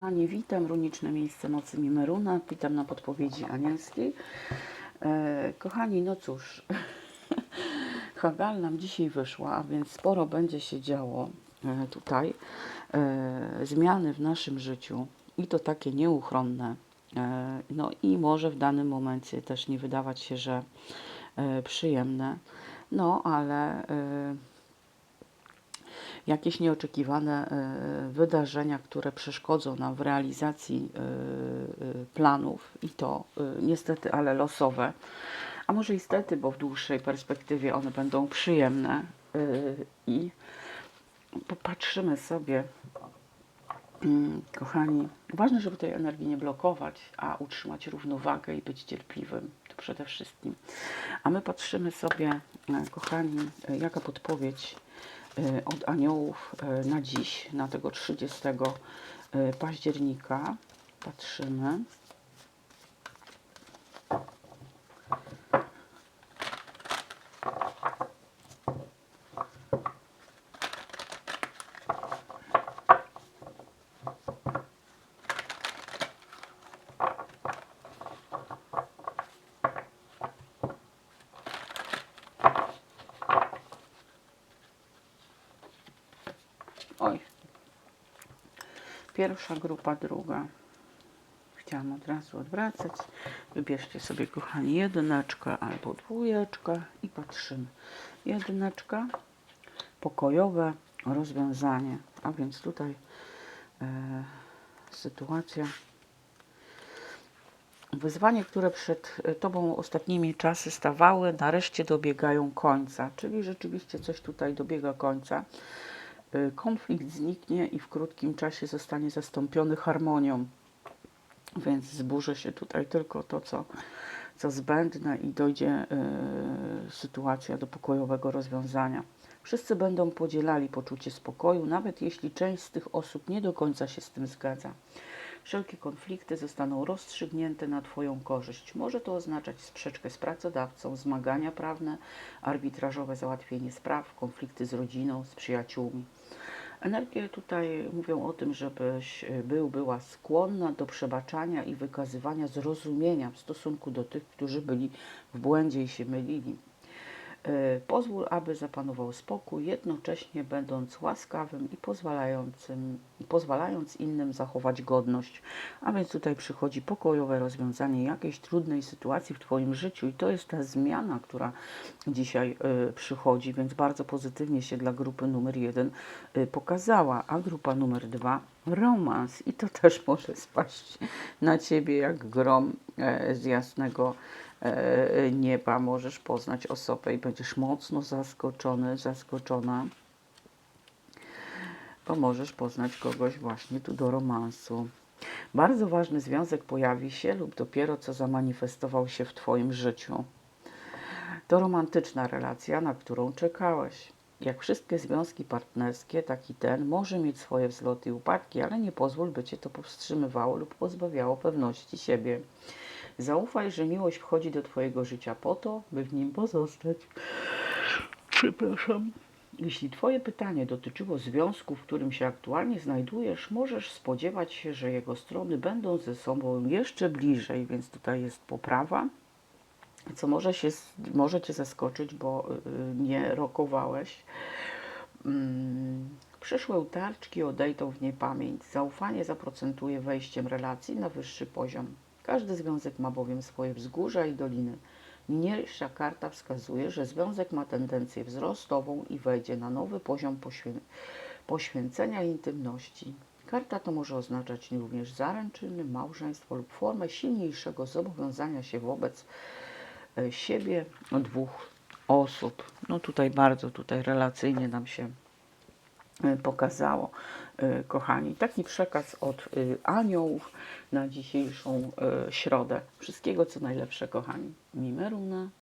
Kochani, witam, runiczne miejsce mocy Mimeruna, witam na podpowiedzi anielskiej. E, kochani, no cóż, Hagal nam dzisiaj wyszła, a więc sporo będzie się działo e, tutaj. E, zmiany w naszym życiu i to takie nieuchronne. E, no i może w danym momencie też nie wydawać się, że e, przyjemne, no ale e, jakieś nieoczekiwane e, wydarzenia, które przeszkodzą nam w realizacji e, e, planów i to niestety, ale losowe, a może i stety, bo w dłuższej perspektywie one będą przyjemne i popatrzymy sobie, mm, kochani, ważne, żeby tej energii nie blokować, a utrzymać równowagę i być cierpliwym, to przede wszystkim. A my patrzymy sobie, kochani, jaka podpowiedź od aniołów e, na dziś, na tego 30 e, października. Patrzymy. Oj. Pierwsza grupa, druga. Chciałam od razu odwracać. Wybierzcie sobie, kochani, jedyneczkę albo dwójeczkę i patrzymy. Jedyneczka, pokojowe rozwiązanie. A więc tutaj e, sytuacja. Wyzwania, które przed e, Tobą ostatnimi czasy stawały, nareszcie dobiegają końca. Czyli rzeczywiście coś tutaj dobiega końca. Y, konflikt zniknie i w krótkim czasie zostanie zastąpiony harmonią. Więc zburzy się tutaj tylko to, co, co zbędne i dojdzie y, sytuacja do pokojowego rozwiązania. Wszyscy będą podzielali poczucie spokoju, nawet jeśli część z tych osób nie do końca się z tym zgadza. Wszelkie konflikty zostaną rozstrzygnięte na Twoją korzyść. Może to oznaczać sprzeczkę z pracodawcą, zmagania prawne, arbitrażowe załatwienie spraw, konflikty z rodziną, z przyjaciółmi. Energie tutaj mówią o tym, żebyś y, był, była skłonna do przebaczania i wykazywania zrozumienia w stosunku do tych, którzy byli w błędzie i się mylili. Y, Pozwól, aby zapanował spokój, jednocześnie będąc łaskawym i pozwalającym, pozwalając innym zachować godność. A więc tutaj przychodzi pokojowe rozwiązanie jakiejś trudnej sytuacji w Twoim życiu i to jest ta zmiana, która dzisiaj y, przychodzi, więc bardzo pozytywnie się dla grupy numer jeden y, pokazała, a grupa numer dwa romans i to też może spaść na Ciebie jak grom e, z jasnego e, nieba. Możesz poznać osobę i będziesz mocno zaskoczony, zaskoczona, bo możesz poznać kogoś właśnie tu do romansu. Bardzo ważny związek pojawi się lub dopiero co zamanifestował się w Twoim życiu. To romantyczna relacja, na którą czekałeś. Jak wszystkie związki partnerskie, taki ten może mieć swoje wzloty i upadki, ale nie pozwól, by cię to powstrzymywało lub pozbawiało pewności siebie. Zaufaj, że miłość wchodzi do Twojego życia po to, by w nim pozostać. Przepraszam. Jeśli Twoje pytanie dotyczyło związku, w którym się aktualnie znajdujesz, możesz spodziewać się, że jego strony będą ze sobą jeszcze bliżej, więc tutaj jest poprawa co może, się, może Cię zaskoczyć, bo y, nie rokowałeś. Mm, Przyszłe utarczki odejdą w niepamięć. Zaufanie zaprocentuje wejściem relacji na wyższy poziom. Każdy związek ma bowiem swoje wzgórza i doliny. Niniejsza karta wskazuje, że związek ma tendencję wzrostową i wejdzie na nowy poziom poświę poświęcenia i intymności. Karta to może oznaczać również zaręczyny, małżeństwo lub formę silniejszego zobowiązania się wobec siebie dwóch osób. No tutaj bardzo tutaj relacyjnie nam się e, pokazało, e, kochani. Taki przekaz od e, aniołów na dzisiejszą e, środę. Wszystkiego co najlepsze, kochani. Mimeruna.